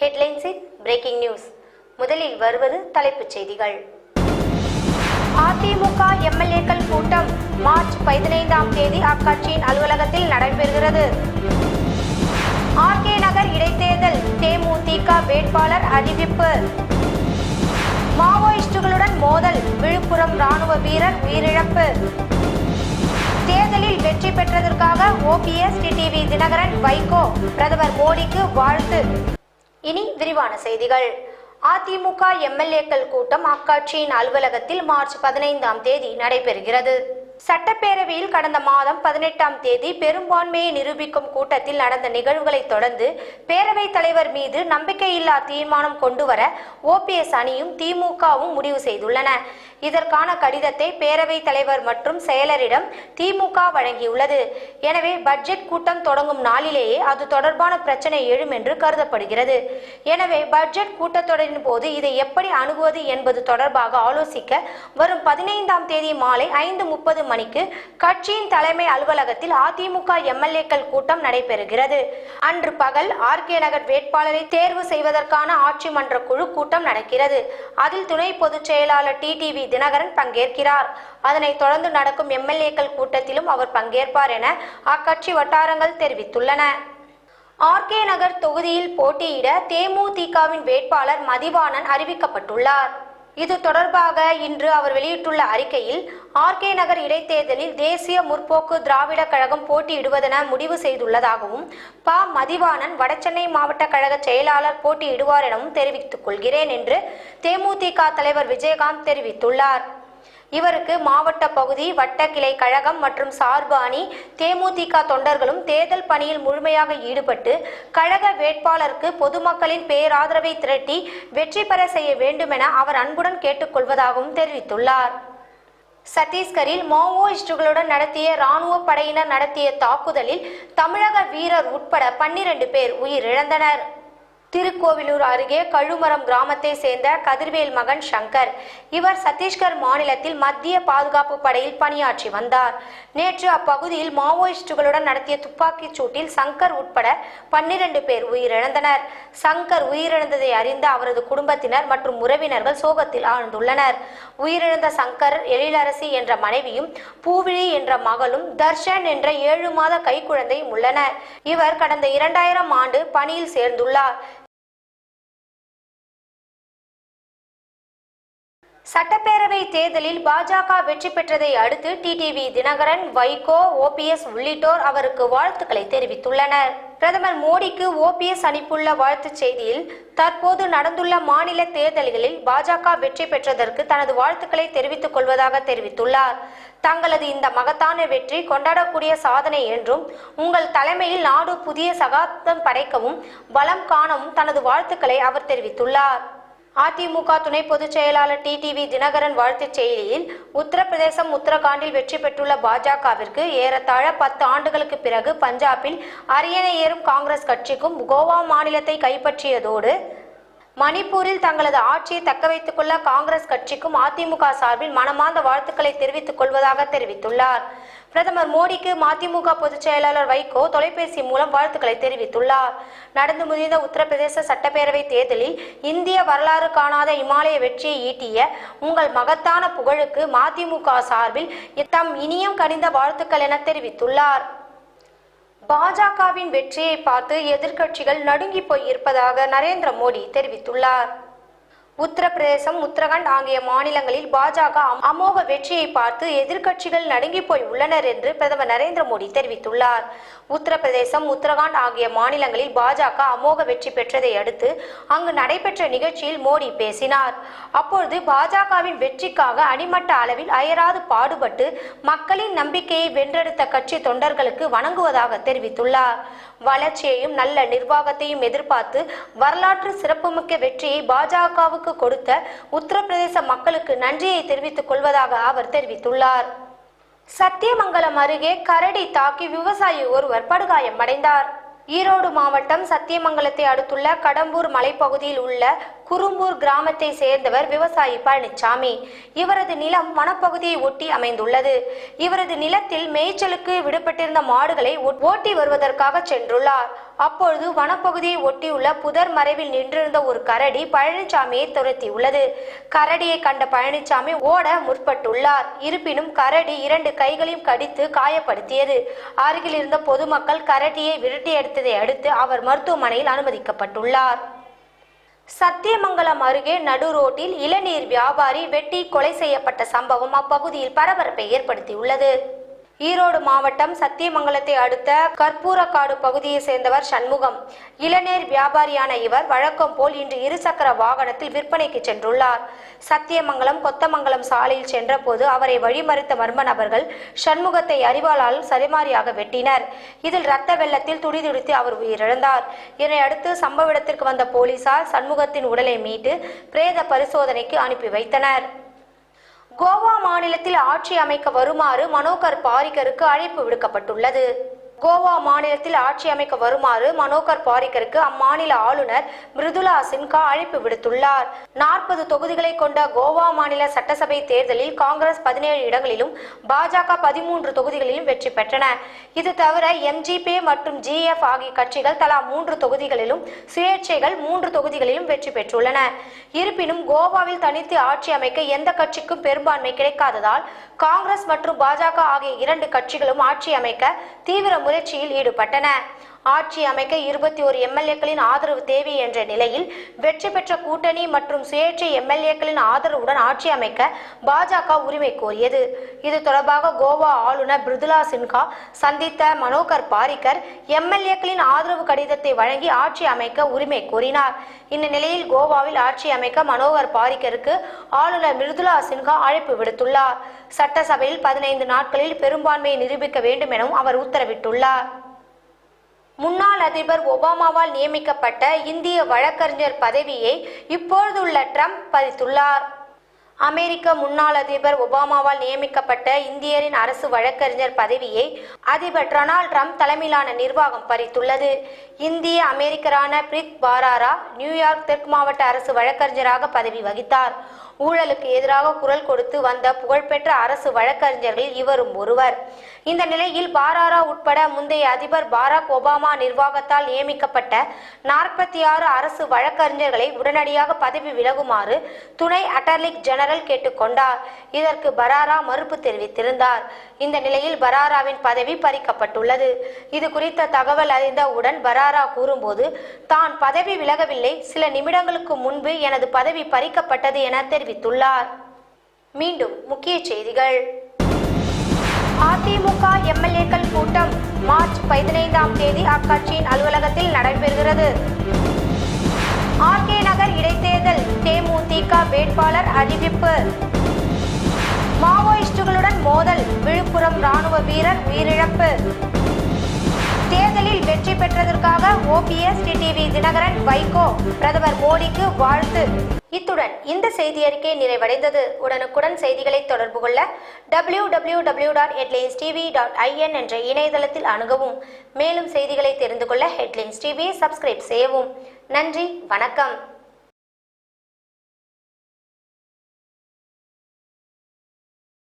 ஹெட்லைன்ஸின் breaking news முதலில் வருவது தலைப்புச் செய்திகள். அதிமுக எம்எல்ஏக்கள் கூட்டம் மார்ச் பதினைந்தாம் தேதி அக்கட்சியின் அலுவலகத்தில் நடைபெறுகிறது. ஆர்கே நகர் இடைத்தேர்தல் தேமுதிக வேட்பாளர் அறிவிப்பு மாவோயிஸ்டுகளுடன் மோதல் விழுப்புரம் ராணுவ வீரர் உயிரிழப்பு. தேர்தலில் வெற்றி பெற்றதற்காக ஓபிஎஸ் டிடிவி தினகரன் வைகோ பிரதமர் மோடிக்கு வாழ்த்து. இனி விரிவான செய்திகள். அதிமுக எம்எல்ஏக்கள் கூட்டம் அக்கட்சியின் அலுவலகத்தில் மார்ச் பதினைந்தாம் தேதி நடைபெறுகிறது. சட்டப்பேரவையில் கடந்த மாதம் பதினெட்டாம் தேதி பெரும்பான்மையை நிரூபிக்கும் கூட்டத்தில் நடந்த நிகழ்வுகளை தொடர்ந்து பேரவைத் தலைவர் மீது நம்பிக்கையில்லா தீர்மானம் கொண்டுவர ஓபிஎஸ் அணியும் திமுகவும் முடிவு செய்துள்ளன. இதற்கான கடிதத்தை பேரவைத் தலைவர் மற்றும் செயலரிடம் திமுக வழங்கியுள்ளது. எனவே பட்ஜெட் கூட்டம் தொடங்கும் நாளிலேயே அது தொடர்பான பிரச்சனை எழும் என்று கருதப்படுகிறது. எனவே பட்ஜெட் கூட்டத்தொடரின் போது இதை எப்படி அணுகுவது என்பது தொடர்பாக ஆலோசிக்க வரும் பதினைந்தாம் தேதி மாலை ஐந்து முப்பது மணிக்கு கட்சியின் தலைமை அலுவலகத்தில் அதிமுக எம்எல்ஏக்கள் கூட்டம் நடைபெறுகிறது. அன்று பகல் ஆர்கே நகர் வேட்பாளரை தேர்வு செய்வதற்கான ஆட்சி மன்ற குழு கூட்டம் நடக்கிறது. அதில் துணை பொதுச் செயலாளர் டிடிவி தினகரன் பங்கேற்கிறார். அதனைத் தொடர்ந்து நடக்கும் எம்எல்ஏக்கள் கூட்டத்திலும் அவர் பங்கேற்பார் என அக்கட்சி வட்டாரங்கள் தெரிவித்துள்ளன. ஆர்கே நகர் தொகுதியில் போட்டியிட தேமுதிகவின் வேட்பாளர் மதிவாணன் அறிவிக்கப்பட்டுள்ளார். இது தொடர்பாக இன்று அவர் வெளியிட்டுள்ள அறிக்கையில் ஆர்கே நகர் இடைத்தேர்தலில் தேசிய முற்போக்கு திராவிட கழகம் போட்டியிடுவதென முடிவு செய்துள்ளதாகவும் ப. மதிவாணன் வடசென்னை மாவட்ட கழக செயலாளர் போட்டியிடுவார் எனவும் தெரிவித்துக் கொள்கிறேன் என்று தேமுதிக தலைவர் விஜயகாந்த் தெரிவித்துள்ளார். இவருக்கு மாவட்ட பகுதி வட்ட கிளை கழகம் மற்றும் சார்பு அணி தேமுதிக தொண்டர்களும் தேர்தல் பணியில் முழுமையாக ஈடுபட்டு கழக வேட்பாளருக்கு பொதுமக்களின் பேராதரவை திரட்டி வெற்றி பெற செய்ய வேண்டுமென அவர் அன்புடன் கேட்டுக்கொள்வதாகவும் தெரிவித்துள்ளார். சத்தீஸ்கரில் மாவோயிஸ்டுகளுடன் நடத்திய ராணுவ படையினர் நடத்திய தாக்குதலில் தமிழக வீரர் உட்பட பன்னிரண்டு பேர் உயிரிழந்தனர். திருக்கோவிலூர் அருகே கழுமரம் கிராமத்தை சேர்ந்த கதிர்வேல் மகன் சங்கர். இவர் சத்தீஸ்கர் மாநிலத்தில் மத்திய பாதுகாப்பு படையில் பணியாற்றி வந்தார். நேற்று அப்பகுதியில் மாவோயிஸ்டுகளுடன் நடத்திய துப்பாக்கிச் சூட்டில் சங்கர் உட்பட பன்னிரண்டு பேர் உயிரிழந்தனர். சங்கர் உயிரிழந்ததை அறிந்த அவரது குடும்பத்தினர் மற்றும் உறவினர்கள் சோகத்தில் ஆழ்ந்துள்ளனர். உயிரிழந்த சங்கர் எழிலரசி என்ற மனைவியும் பூவிழி என்ற மகளும் தர்ஷன் என்ற ஏழு மாத கைக்குழந்தையும் உள்ளனர். இவர் கடந்த இரண்டாயிரம் ஆண்டு பணியில் சேர்ந்துள்ளார். சட்டப்பேரவை தேர்தலில் பாஜக வெற்றி பெற்றதை அடுத்து டிடிவி தினகரன் வைகோ ஓபிஎஸ் உள்ளிட்டோர் அவருக்கு வாழ்த்துக்களை தெரிவித்துள்ளனர். பிரதமர் மோடிக்கு ஓபிஎஸ் அனுப்பியுள்ள வாழ்த்துச் செய்தியில் தற்போது நடந்துள்ள மாநில தேர்தல்களில் பாஜக வெற்றி பெற்றதற்கு தனது வாழ்த்துக்களை தெரிவித்துக் கொள்வதாக தெரிவித்துள்ளார். தங்களது இந்த மகத்தான வெற்றி கொண்டாடக்கூடிய சாதனை என்றும் உங்கள் தலைமையில் நாடு புதிய சகாப்தம் படைக்கவும் பலம் காணவும் தனது வாழ்த்துக்களை அவர் தெரிவித்துள்ளார். அதிமுக துணை பொதுச் செயலாளர் டிடிவி தினகரன் வாழ்த்துச் செய்தியில் உத்தரப்பிரதேசம் உத்தரகாண்டில் வெற்றி பெற்றுள்ள பாஜகவிற்கு ஏறத்தாழ பத்து ஆண்டுகளுக்கு பிறகு பஞ்சாபில் அரியணை ஏறும் காங்கிரஸ் கட்சிக்கும் கோவா மாநிலத்தை கைப்பற்றியதோடு மணிப்பூரில் தங்களது ஆட்சியை தக்க வைத்துக் கொள்ள காங்கிரஸ் கட்சிக்கும் அதிமுக சார்பில் மனமார்ந்த வாழ்த்துக்களை தெரிவித்துக் கொள்வதாக தெரிவித்துள்ளார். பிரதமர் மோடிக்கு மதிமுக பொதுச் செயலாளர் வைகோ தொலைபேசி மூலம் வாழ்த்துக்களை தெரிவித்துள்ளார். நடந்து முடிந்த உத்தரப்பிரதேச சட்டப்பேரவை தேர்தலில் இந்திய வரலாறு காணாத இமாலய வெற்றியை ஈட்டிய உங்கள் மகத்தான புகழுக்கு மதிமுக சார்பில் தம் இனியம் கனிந்த வாழ்த்துக்கள் என தெரிவித்துள்ளார். பாஜகவின் வெற்றியை பார்த்து எதிர்க்கட்சிகள் நடுங்கி போய் இருப்பதாக நரேந்திர மோடி தெரிவித்துள்ளார். உத்தரப்பிரதேசம் உத்தரகாண்ட் ஆகிய மாநிலங்களில் பாஜக அமோக வெற்றியை பார்த்து எதிர்க்கட்சிகள் நடுங்கி போய் உள்ளனர் என்று பிரதமர் நரேந்திர மோடி தெரிவித்துள்ளார். உத்தரப்பிரதேசம் உத்தரகாண்ட் ஆகிய மாநிலங்களில் பாஜக அமோக வெற்றி பெற்றதை அடுத்து அங்கு நடைபெற்ற நிகழ்ச்சியில் மோடி பேசினார். அப்பொழுது பாஜகவின் வெற்றிக்காக அடிமட்ட அளவில் அயராது பாடுபட்டு மக்களின் நம்பிக்கையை வென்றெடுத்த கட்சி தொண்டர்களுக்கு வணங்குவதாக தெரிவித்துள்ளார். வளர்ச்சியையும் நல்ல நிர்வாகத்தையும் எதிர்பார்த்து வரலாற்று சிறப்புமிக்க வெற்றியை பாஜகவுக்கு கொடுத்த உத்தரப்பிரதேச மக்களுக்கு நன்றியை தெரிவித்துக் கொள்வதாக அவர் தெரிவித்துள்ளார். சத்தியமங்கலம் அருகே கரடி தாக்கி விவசாயி ஒருவர் படுகாயமடைந்தார். ஈரோடு மாவட்டம் சத்தியமங்கலத்தை அடுத்துள்ள கடம்பூர் மலைப்பகுதியில் உள்ள குறும்பூர் கிராமத்தை சேர்ந்தவர் விவசாயி பழனிசாமி இவரது நிலம் வனப்பகுதியை ஒட்டி அமைந்துள்ளது. இவரது நிலத்தில் மேய்ச்சலுக்கு விடுபட்டிருந்த மாடுகளை ஓட்டி வருவதற்காக சென்றுள்ளார். அப்பொழுது வனப்பகுதியை ஒட்டியுள்ள புதர் மறைவில் நின்றிருந்த ஒரு கரடி பழனிசாமியை துரத்தியுள்ளது. கரடியை கண்ட பழனிசாமி ஓட முற்பட்டுள்ளார். இருப்பினும் கரடி இரண்டு கைகளையும் கடித்து காயப்படுத்தியது. அருகில் இருந்த பொதுமக்கள் கரடியை விரட்டி எடுத்ததை அடுத்து அவர் மருத்துவமனையில் அனுமதிக்கப்பட்டுள்ளார். சத்தியமங்கலம் அருகே நடு ரோட்டில் இளநீர் வியாபாரி வெட்டி கொலை செய்யப்பட்ட சம்பவம் அப்பகுதியில் பரபரப்பை ஏற்படுத்தியுள்ளது. ஈரோடு மாவட்டம் சத்தியமங்கலத்தை அடுத்த கற்பூரக்காடு பகுதியை சேர்ந்தவர் சண்முகம். இளநீர் வியாபாரியான இவர் வழக்கம் போல் இன்று இருசக்கர வாகனத்தில் விற்பனைக்கு சென்றுள்ளார். சத்தியமங்கலம் கொத்தமங்கலம் சாலையில் சென்றபோது அவரை வழிமறித்த மர்ம நபர்கள் சண்முகத்தை அறிவாளால் சரிமாரியாக வெட்டினர். இதில் ரத்த வெள்ளத்தில் துடிதுடித்து அவர் உயிரிழந்தார். இதனை அடுத்து சம்பவ இடத்திற்கு வந்த போலீசார் சண்முகத்தின் உடலை மீட்டு பிரேத பரிசோதனைக்கு அனுப்பி வைத்தனர். கோவா மாநிலத்தில் ஆட்சி அமைக்க வருமாறு மனோகர் பாரிக்கருக்கு அழைப்பு விடுக்கப்பட்டுள்ளது. கோவா மாநிலத்தில் ஆட்சி அமைக்க வருமாறு மனோகர் பாரிக்கருக்கு அம்மாநில ஆளுநர் மிருதுலா சின்ஹா அழைப்பு விடுத்துள்ளார். நாற்பது தொகுதிகளை கொண்ட கோவா மாநில சட்டசபை தேர்தலில் காங்கிரஸ் பதினேழு இடங்களிலும் பாஜக பதிமூன்று தொகுதிகளிலும் வெற்றி பெற்றன. இது தவிர எம்ஜிபே மற்றும் ஜிஎஃப் ஆகிய கட்சிகள் தலா மூன்று தொகுதிகளிலும் சுயேட்சைகள் மூன்று தொகுதிகளிலும் வெற்றி பெற்றுள்ளன. இருப்பினும் கோவாவில் தனித்து ஆட்சி அமைக்க எந்த கட்சிக்கும் பெரும்பான்மை கிடைக்காததால் காங்கிரஸ் மற்றும் பாஜக ஆகிய இரண்டு கட்சிகளும் ஆட்சி அமைக்க தீவிர முயற்சியில் ஈடுபட்டன. ஆட்சி அமைக்க இருபத்தி ஒரு எம்எல்ஏக்களின் ஆதரவு தேவை என்ற நிலையில் வெற்றி பெற்ற கூட்டணி மற்றும் சுயேட்சை எம்எல்ஏக்களின் ஆதரவுடன் ஆட்சி அமைக்க பாஜக உரிமை கோரியது. இது தொடர்பாக கோவா ஆளுநர் பிருதுலா சின்ஹா சந்தித்த மனோகர் பாரிக்கர் எம்எல்ஏக்களின் ஆதரவு கடிதத்தை வழங்கி ஆட்சி அமைக்க உரிமை கோரினார். இந்த நிலையில் கோவாவில் ஆட்சி அமைக்க மனோகர் பாரிக்கருக்கு ஆளுநர் மிருதுலா சின்ஹா அழைப்பு விடுத்துள்ளார். சட்டசபையில் பதினைந்து நாட்களில் பெரும்பான்மையை நிரூபிக்க வேண்டும் எனவும் அவர் உத்தரவிட்டுள்ளார். முன்னாள் அதிபர் ஒபாமாவால் நியமிக்கப்பட்ட இந்திய வழக்கறிஞர் பதவியை இப்பொழுதுள்ள ட்ரம்ப் பறித்துள்ளார். அமெரிக்க முன்னாள் அதிபர் ஒபாமாவால் நியமிக்கப்பட்ட இந்தியரின் அரசு வழக்கறிஞர் பதவியை அதிபர் டொனால்ட் ட்ரம்ப் தலைமையிலான நிர்வாகம் பறித்துள்ளது. இந்திய அமெரிக்கரான பிரித் பாராரா நியூயார்க் தெற்கு மாவட்ட அரசு வழக்கறிஞராக பதவி வகித்தார். ஊழலுக்கு எதிராக குரல் கொடுத்து வந்த புகழ்பெற்ற அரசு வழக்கறிஞர்களில் இவரும் ஒருவர். இந்த நிலையில் பாராரா உட்பட முந்தைய அதிபர் பாராக் ஒபாமா நிர்வாகத்தால் நியமிக்கப்பட்ட நாற்பத்தி ஆறு அரசு வழக்கறிஞர்களை உடனடியாக பதவி விலகுமாறு துணை அட்டர்லிக் ஜெனரல் கேட்டுக்கொண்டார் இதற்கு பராரா மறுப்பு தெரிவித்திருந்தார். இந்த நிலையில் பராராவின் பதவி பறிக்கப்பட்டுள்ளது. இது குறித்த தகவல் அறிந்தவுடன் பராரா கூறும்போது தான் பதவி விலகவில்லை. சில நிமிடங்களுக்கு முன்பு எனது பதவி பறிக்கப்பட்டது என தெரிவித்துள்ளார். மீண்டும் முக்கிய செய்திகள். அதிமுக எம்எல்ஏக்கள் கூட்டம் மார்ச் பதினைந்தாம் தேதி அக்கட்சியின் அலுவலகத்தில் நடைபெறுகிறது. ஆர்கே நகர் இடைத்தேர்தல் தேமுதிக வேட்பாளர் அறிவிப்பு. மாவோயிஸ்டுகளுடன் மோதல் விழுப்புரம் ராணுவ வீரர் உயிரிழப்பு. தேர்தலில் வெற்றி பெற்றதற்காக ஓபிஎஸ் டிடிவி தினகரன் வைகோ பிரதமர் மோடிக்கு வாழ்த்து. இத்துடன் இந்த செய்தி அறிக்கை நிறைவடைந்தது. உடனுக்குடன் செய்திகளை தொடர்பு கொள்ள W W W dot headlines TV dot IN என்ற இணையதளத்தில் அணுகவும். மேலும் செய்திகளை தெரிந்து கொள்ள ஹெட்லைன்ஸ் டிவியை சப்ஸ்கிரைப் செய்யவும். நன்றி வணக்கம்.